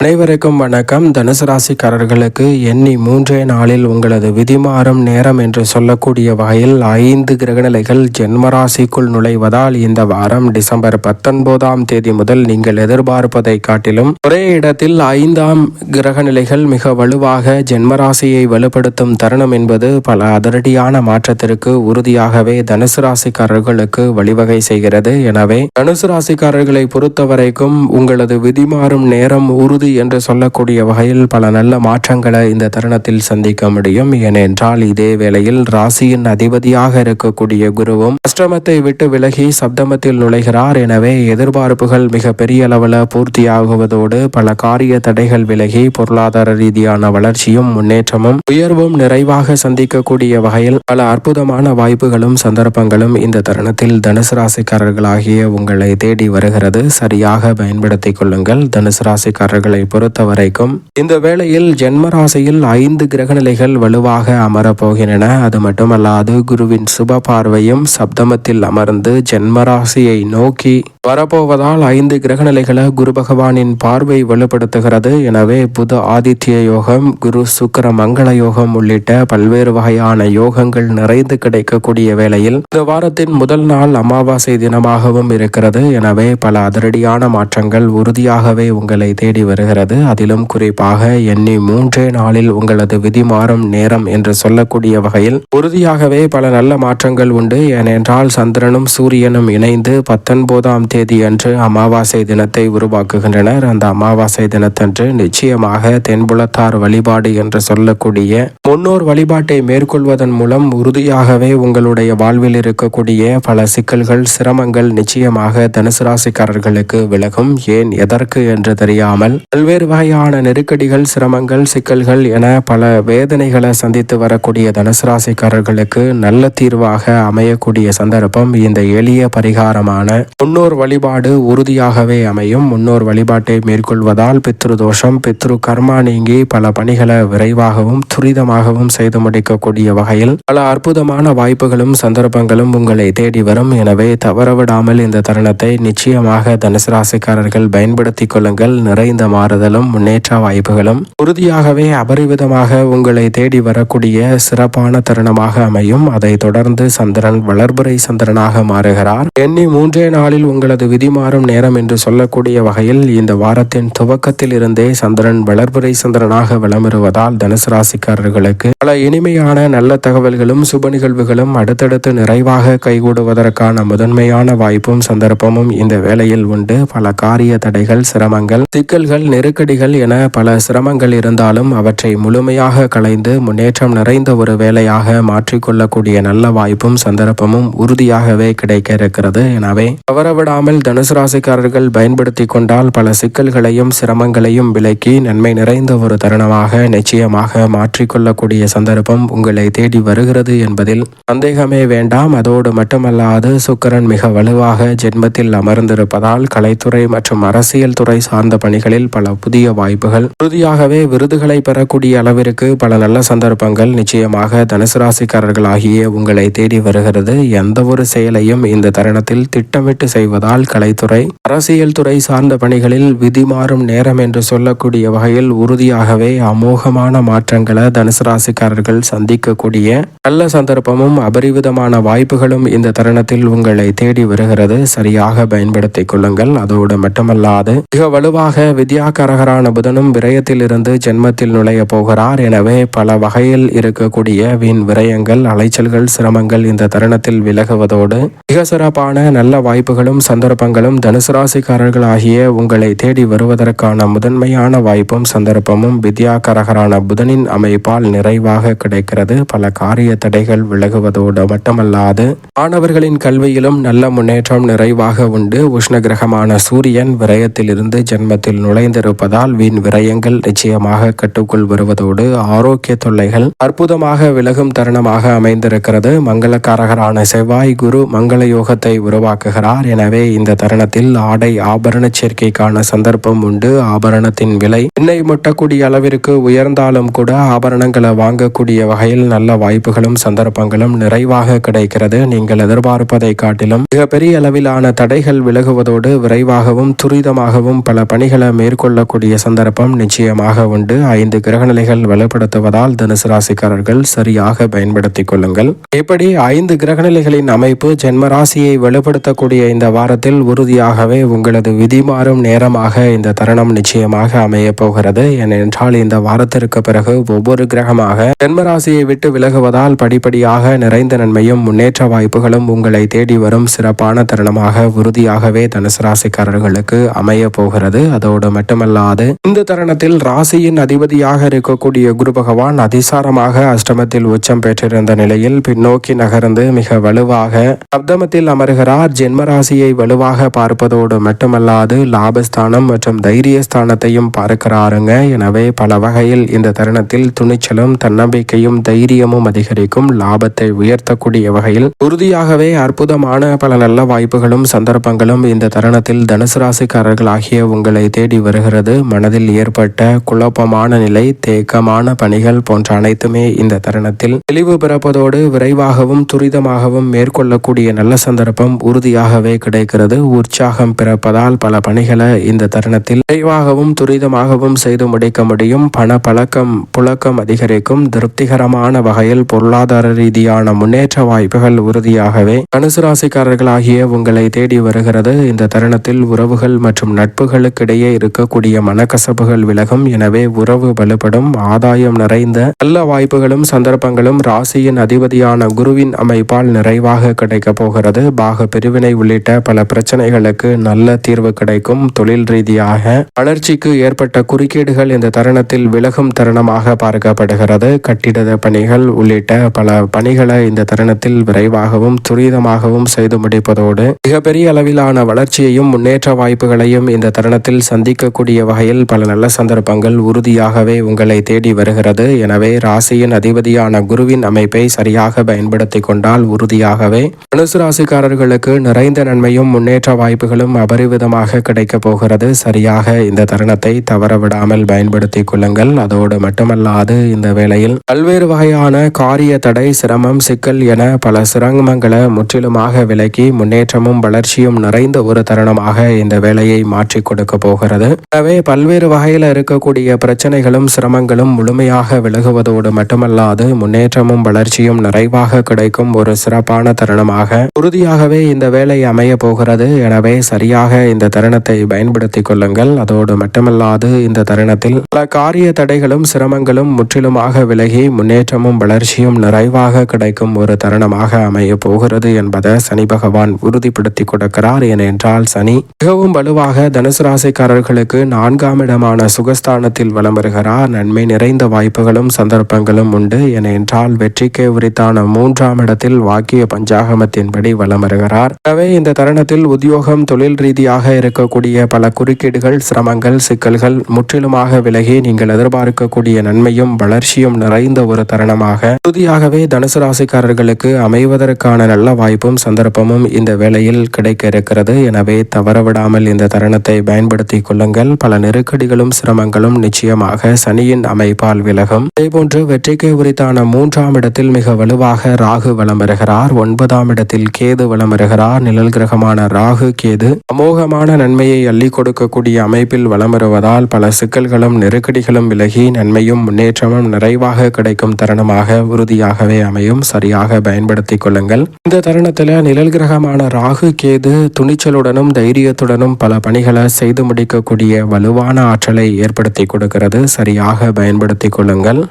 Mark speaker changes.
Speaker 1: அனைவருக்கும் வணக்கம். தனுசு ராசிக்காரர்களுக்கு எண்ணி மூன்றே நாளில் உங்களது விதிமாறும் நேரம் என்று சொல்லக்கூடிய வகையில் ஐந்து கிரகநிலைகள் ஜென்மராசிக்குள் நுழைவதால் இந்த வாரம் டிசம்பர் பத்தொன்பதாம் தேதி முதல் நீங்கள் எதிர்பார்ப்பதை காட்டிலும் ஒரே இடத்தில் ஐந்தாம் கிரகநிலைகள் மிக வலுவாக ஜென்மராசியை வலுப்படுத்தும் தருணம் என்பது பல அதிரடியான மாற்றத்திற்கு உறுதியாகவே தனுசு ராசிக்காரர்களுக்கு வழிவகை செய்கிறது. எனவே தனுசு ராசிக்காரர்களை பொறுத்தவரைக்கும் உங்களது விதிமாறும் நேரம் உறுதி என்று சொல்லக்கூடிய வகையில் பல நல்ல மாற்றங்களை இந்த தருணத்தில் சந்திக்க முடியும். ஏனென்றால் இதே வேளையில் ராசியின் அதிபதியாக இருக்கக்கூடிய குருவும் அஷ்டமத்தை விட்டு விலகி சப்தமத்தில் நுழைகிறார். எனவே எதிர்பார்ப்புகள் மிக பெரிய அளவில் பூர்த்தியாகுவதோடு பல காரிய தடைகள் விலகி பொருளாதார ரீதியான வளர்ச்சியும் முன்னேற்றமும் உயர்வும் நிறைவாக சந்திக்கக்கூடிய வகையில் பல அற்புதமான வாய்ப்புகளும் சந்தர்ப்பங்களும் இந்த தருணத்தில் தனுசு ராசிக்காரர்களாகிய உங்களை தேடி வருகிறது. சரியாக பயன்படுத்திக் கொள்ளுங்கள். தனுசு ராசிக்காரர்களை பொறுத்த வரைக்கும் இந்த வேளையில் ஜென்ம ராசியில் ஐந்து கிரகநிலைகள் வலுவாக அமரப்போகின்றன அது மட்டுமல்லாது குருவின் சுப பார்வையும் சப்தமத்தில் அமர்ந்து ஜென்ம ராசியை நோக்கி வரப்போவதால் ஐந்து கிரகநிலைகளை குரு பகவானின் பார்வை வலுப்படுத்துகிறது எனவே புது ஆதித்ய யோகம் குரு சுக்கர மங்கள யோகம் உள்ளிட்ட பல்வேறு வகையான யோகங்கள் நிறைந்து கிடைக்கக்கூடிய வேளையில் இந்த வாரத்தின் முதல் நாள் அமாவாசை தினமாகவும் இருக்கிறது. எனவே பல அதிரடியான மாற்றங்கள் உறுதியாகவே உங்களை தேடி வருகிறது. அதிலும் குறிப்பாக எண்ணி மூன்றே நாளில் உங்களது விதி மாறும் நேரம் என்று சொல்லக்கூடிய வகையில் உறுதியாகவே பல நல்ல மாற்றங்கள் உண்டு. ஏனென்றால் சந்திரனும் சூரியனும் இணைந்து பத்தொன்பதாம் தேதி அன்று அமாவாசை தினத்தை உருவாக்குகின்றனர். அந்த அமாவாசை தினத்தன்று நிச்சயமாக தென்புலத்தார் வழிபாடு என்று சொல்லக்கூடிய முன்னோர் வழிபாட்டை மேற்கொள்வதன் மூலம் உறுதியாகவே உங்களுடைய வாழ்வில் இருக்கக்கூடிய பல சிக்கல்கள் சிரமங்கள் நிச்சயமாக தனுசு ராசிக்காரர்களுக்கு விலகும். ஏன் எதற்கு என்று தெரியாமல் பல்வேறு வகையான நெருக்கடிகள் சிரமங்கள் சிக்கல்கள் என பல வேதனைகளை சந்தித்து வரக்கூடிய தனுசு ராசிக்காரர்களுக்கு நல்ல தீர்வாக அமையக்கூடிய சந்தர்ப்பம் இந்த எளிய பரிகாரமான முன்னோர் வழிபாடு உறுதியாகவே அமையும். முன்னோர் வழிபாட்டை மேற்கொள்வதால் பித்ரு தோஷம் பித்ரு கர்மா நீங்கி பல பணிகளை விரைவாகவும் துரிதமாகவும் செய்து முடிக்கக்கூடிய வகையில் பல அற்புதமான வாய்ப்புகளும் சந்தர்ப்பங்களும் உங்களை தேடி வரும். எனவே தவறவிடாமல் இந்த தருணத்தை நிச்சயமாக தனுசு ராசிக்காரர்கள் பயன்படுத்திக் கொள்ளுங்கள். நிறைந்த மாறுதலும் முன்னேற்ற வாய்ப்புகளும் உறுதியாகவே அபரிவிதமாக உங்களை தேடி வரக்கூடிய சிறப்பான தருணமாக அமையும். அதை தொடர்ந்து சந்திரன் வளர்புரை சந்திரனாக மாறுகிறார். எண்ணி மூன்றே நாளில் உங்கள் உங்களது விதிமாறும் நேரம் என்று சொல்லக்கூடிய வகையில் இந்த வாரத்தின் துவக்கத்தில் இருந்தே சந்திரன் வளர்புரை சந்திரனாக விளம்பருவதால் தனுசு ராசிக்காரர்களுக்கு பல இனிமையான நல்ல தகவல்களும் சுப நிகழ்வுகளும் அடுத்தடுத்து நிறைவாக கைகூடுவதற்கான முதன்மையான வாய்ப்பும் சந்தர்ப்பமும் இந்த வேளையில் உண்டு. பல காரிய தடைகள் சிரமங்கள் சிக்கல்கள் நெருக்கடிகள் என பல சிரமங்கள் இருந்தாலும் அவற்றை முழுமையாக களைந்து முன்னேற்றம் நிறைந்த ஒரு வேலையாக மாற்றிக்கொள்ளக்கூடிய நல்ல வாய்ப்பும் சந்தர்ப்பமும் உறுதியாகவே கிடைக்க இருக்கிறது. எனவே தவறவிடாமல் தனுசு ராசிக்காரர்கள் பயன்படுத்தி கொண்டால் பல சிக்கல்களையும் சிரமங்களையும் விலக்கி நன்மை நிறைந்த ஒரு தருணமாக நிச்சயமாக மாற்றிக்கொள்ளக்கூடிய சந்தர்ப்பம் உங்களை தேடி வருகிறது என்பதில் சந்தேகமே வேண்டாம். அதோடு மட்டுமல்லாது சுக்கரன் மிக வலுவாக ஜென்மத்தில் அமர்ந்திருப்பதால் கலைத்துறை மற்றும் அரசியல் துறை சார்ந்த பணிகளில் பல புதிய வாய்ப்புகள் உறுதியாகவே விருதுகளை பெறக்கூடிய அளவிற்கு பல நல்ல சந்தர்ப்பங்கள் நிச்சயமாக தனுசு ராசிக்காரர்களாகிய உங்களை தேடி வருகிறது. எந்த ஒரு செயலையும் இந்த தருணத்தில் திட்டமிட்டு செய்வதால் கலைத்துறை அரசியல் துறை சார்ந்த பணிகளில் விதி மாறும் நேரம் என்று சொல்லக்கூடிய வகையில் உறுதியாகவே அமோகமான மாற்றங்களை தனுசு ராசிக்காரர்கள் சந்திக்கக்கூடிய நல்ல சந்தர்ப்பமும் அபரிவிதமான வாய்ப்புகளும் இந்த தருணத்தில் உங்களை தேடி வருகிறது. சரியாக பயன்படுத்திக் கொள்ளுங்கள். அதோடு மட்டுமல்லாது மிக வலுவாக வித்யாகரகரான புதனும் விரயத்தில் இருந்து ஜென்மத்தில் நுழைய போகிறார். எனவே பல வகையில் இருக்கக்கூடிய வீண் விரயங்கள் அலைச்சல்கள் சிரமங்கள் இந்த தருணத்தில் விலகுவதோடு மிக சிறப்பான நல்ல வாய்ப்புகளும் சந்தர்ப்பங்களும் தனுசு ராசிக்காரர்கள் ஆகிய உங்களை தேடி வருவதற்கான முதன்மையான வாய்ப்பும் சந்தர்ப்பமும் வித்யாகரகரான புதனின் அமைப்பால் நிறைவாக கிடைக்கிறது. பல காரிய தடைகள் விலகுவதோடு மட்டுமல்லாது மாணவர்களின் கல்வியிலும் நல்ல முன்னேற்றம் நிறைவாக உண்டு. உஷ்ண கிரகமான சூரியன் விரயத்திலிருந்து ஜென்மத்தில் நுழைந்திருப்பதால் வீண் விரயங்கள் நிச்சயமாக கட்டுக்குள் வருவதோடு ஆரோக்கிய தொல்லைகள் அற்புதமாக விலகும் தருணமாக அமைந்திருக்கிறது. மங்களக்காரகரான செவ்வாய் குரு மங்கள யோகத்தை உருவாக்குகிறார். எனவே இந்த தருணத்தில் ஆடை ஆபரண சேர்க்கைக்கான சந்தர்ப்பம் உண்டு. ஆபரணத்தின் விலை எண்ணெய் முட்டக்கூடிய அளவிற்கு உயர்ந்தாலும் கூட ஆபரணங்களை வாங்கக்கூடிய வகையில் நல்ல வாய்ப்புகளும் சந்தர்ப்பங்களும் நிறைவாக கிடைக்கிறது. நீங்கள் எதிர்பார்ப்பதை காட்டிலும் மிகப்பெரிய அளவிலான தடைகள் விலகுவதோடு விரைவாகவும் துரிதமாகவும் பல பணிகளை மேற்கொள்ளக்கூடிய சந்தர்ப்பம் நிச்சயமாக உண்டு. ஐந்து கிரகநிலைகள் வலுப்படுத்துவதால் தனுசு ராசிக்காரர்கள் சரியாக பயன்படுத்திக் கொள்ளுங்கள். இப்படி ஐந்து கிரகநிலைகளின் அமைப்பு ஜென்மராசியை வலுப்படுத்தக்கூடிய இந்த வாரத்தில் உறுதியாகவே உங்களது விதி மாறும் நேரமாக இந்த தருணம் நிச்சயமாக அமைய போகிறது. ஏனென்றால் இந்த வாரத்திற்கு பிறகு ஒவ்வொரு கிரகமாக ஜென்மராசியை விட்டு விலகுவதால் படிப்படியாக நிறைந்த நன்மையும் முன்னேற்ற வாய்ப்புகளும் உங்களை தேடி வரும் சிறப்பான தருணமாக உறுதியாகவே தனுசு ராசிக்காரர்களுக்கு அமைய போகிறது. அதோடு மட்டுமல்லாது இந்த தருணத்தில் ராசியின் அதிபதியாக இருக்கக்கூடிய குரு பகவான் அதிசாரமாக அஷ்டமத்தில் உச்சம் பெற்றிருந்த நிலையில் பின்னோக்கி நகர்ந்து மிக வலுவாக சப்தமத்தில் அமர்கிறார். ஜென்மராசியை வலுவாக பார்ப்பதோடு மட்டுமல்லாது லாபஸ்தானம் மற்றும் தைரியஸ்தானத்தையும் பார்க்கிறாருங்க. எனவே பல வகையில் இந்த தருணத்தில் துணிச்சலும் தன்னம்பிக்கையும் தைரியமும் அதிகரிக்கும். லாபத்தை உயர்த்தக்கூடிய வகையில் உறுதியாகவே அற்புதமான பல நல்ல வாய்ப்புகளும் சந்தர்ப்பங்களும் இந்த தருணத்தில் தனுசு ராசிக்காரர்களாகிய உங்களை தேடி வருகிறது. மனதில் ஏற்பட்ட குழப்பமான நிலை தேக்கமான பணிகள் போன்ற அனைத்துமே இந்த தருணத்தில் தெளிவு பிறப்பதோடு விரைவாகவும் துரிதமாகவும் மேற்கொள்ளக்கூடிய நல்ல சந்தர்ப்பம் உறுதியாகவே கிடைக்கும். இருக்கிறது உற்சாகம் பிறப்பதால் பல பணிகளை இந்த தருணத்தில் விரைவாகவும் துரிதமாகவும் செய்து முடிக்க முடியும். பண பழக்கம் புழக்கம் அதிகரிக்கும். திருப்திகரமான வகையில் பொருளாதார ரீதியான முன்னேற்ற வாய்ப்புகள் உறுதியாகவே தனுசு ராசிக்காரர்களாகிய உங்களை தேடி வருகிறது. இந்த தருணத்தில் உறவுகள் மற்றும் நட்புகளுக்கிடையே இருக்கக்கூடிய மனக்கசப்புகள் விலகும். எனவே உறவு வலுப்படும். ஆதாயம் நிறைந்த நல்ல வாய்ப்புகளும் சந்தர்ப்பங்களும் ராசியின் அதிபதியான குருவின் அமைப்பால் நிறைவாக கிடைக்கப் போகிறது. பாக பிரிவினை உள்ளிட்ட பல பிரச்சனைகளுக்கு நல்ல தீர்வு கிடைக்கும் தொழில் ரீதியாக. வளர்ச்சிக்கு ஏற்பட்ட குறுக்கீடுகள் இந்த தருணத்தில் விலகும் தருணமாக பார்க்கப்படுகிறது. கட்டிட பணிகள் உள்ளிட்ட பல பணிகளை இந்த தருணத்தில் விரைவாகவும் துரிதமாகவும் செய்து முடிப்பதோடு மிகப்பெரிய அளவிலான வளர்ச்சியையும் முன்னேற்ற வாய்ப்புகளையும் இந்த தருணத்தில் சந்திக்கக்கூடிய வகையில் பல நல்ல சந்தர்ப்பங்கள் உறுதியாகவே உங்களை தேடி வருகிறது. எனவே ராசியின் அதிபதியான குருவின் அமைப்பை சரியாக பயன்படுத்திக் கொண்டால் உறுதியாகவே. மனுசு ராசிக்காரர்களுக்கு நிறைந்த நன்மையும் முன்னேற்ற வாய்ப்புகளும் அபரிவிதமாக கிடைக்கப் போகிறது. சரியாக இந்த தருணத்தை தவறவிடாமல் பயன்படுத்திக் கொள்ளுங்கள். அதோடு மட்டுமல்லாது இந்த வேளையில் பல்வேறு வகையான காரிய தடை சிரமம் சிக்கல் என பல சிரமங்களை முற்றிலுமாக விலக்கி முன்னேற்றமும் வளர்ச்சியும் நிறைந்த ஒரு தருணமாக இந்த வேலையை மாற்றிக் கொடுக்க போகிறது. எனவே பல்வேறு வகையில் இருக்கக்கூடிய பிரச்சனைகளும் சிரமங்களும் முழுமையாக விலகுவதோடு மட்டுமல்லாது முன்னேற்றமும் வளர்ச்சியும் நிறைவாக கிடைக்கும் ஒரு சிறப்பான தருணமாக உறுதியாகவே இந்த வேலை அமைய போகிறது. எனவே சரியாக இந்த தருணத்தை பயன்படுத்திக் கொள்ளுங்கள். அதோடு மட்டுமல்லாது இந்த தருணத்தில் பல காரிய தடைகளும் சிரமங்களும் முற்றிலுமாக விலகி முன்னேற்றமும் வளர்ச்சியும் நிறைவாக கிடைக்கும் ஒரு தருணமாக அமைய போகிறது என்பதை சனி பகவான் உறுதிப்படுத்தி கொடுக்கிறார். ஏனென்றால் சனி மிகவும் வலுவாக தனுசு ராசிக்காரர்களுக்கு நான்காம் இடமான சுகஸ்தானத்தில் வலம் வருகிறார். நன்மை நிறைந்த வாய்ப்புகளும் சந்தர்ப்பங்களும் உண்டு. ஏனென்றால் வெற்றிக்கே உரித்தான மூன்றாம் இடத்தில் வாக்கிய பஞ்சாகமத்தின்படி வலம் வருகிறார். எனவே இந்த தருணத்தில் உத்தியோகம் தொழில் ரீதியாக இருக்கக்கூடிய பல குறுக்கீடுகள் சிரமங்கள் சிக்கல்கள் முற்றிலுமாக விலகி நீங்கள் எதிர்பார்க்கக்கூடிய நன்மையும் வளர்ச்சியும் நிறைந்த ஒரு தருணமாக. உறுதியாகவே தனுசு ராசிக்காரர்களுக்கு அமைவதற்கான நல்ல வாய்ப்பும் சந்தர்ப்பமும் இந்த வேளையில் கிடைக்க இருக்கிறது. எனவே தவறவிடாமல் இந்த தருணத்தை பயன்படுத்திக் கொள்ளுங்கள். பல நெருக்கடிகளும் சிரமங்களும் நிச்சயமாக சனியின் அமைப்பால் விலகும். இதேபோன்று வெற்றிக்கு உரித்தான மூன்றாம் இடத்தில் மிக வலுவாக ராகு வலம் வருகிறார் ஒன்பதாம் இடத்தில் கேது வலம் வருகிறார் நிழல் கிரகமான ராகு கேது அமோகமான நன்மையை அள்ளி கொடுக்கக்கூடிய அமைப்பில் வலம் வருவதால் பல சிக்கல்களும் நெருக்கடிகளும் விலகி நன்மையும் முன்னேற்றமும் நிறைவாக கிடைக்கும் தருணமாக உறுதியாகவே அமையும். சரியாக பயன்படுத்திக் கொள்ளுங்கள். இந்த தருணத்தில் நிழல் கிரகமான ராகு கேது துணிச்சலுடனும் தைரியத்துடனும் பல பணிகளை செய்து முடிக்கக்கூடிய வலுவான ஆற்றலை ஏற்படுத்தி கொடுக்கிறது. சரியாக பயன்படுத்திக் கொள்ளுங்கள்.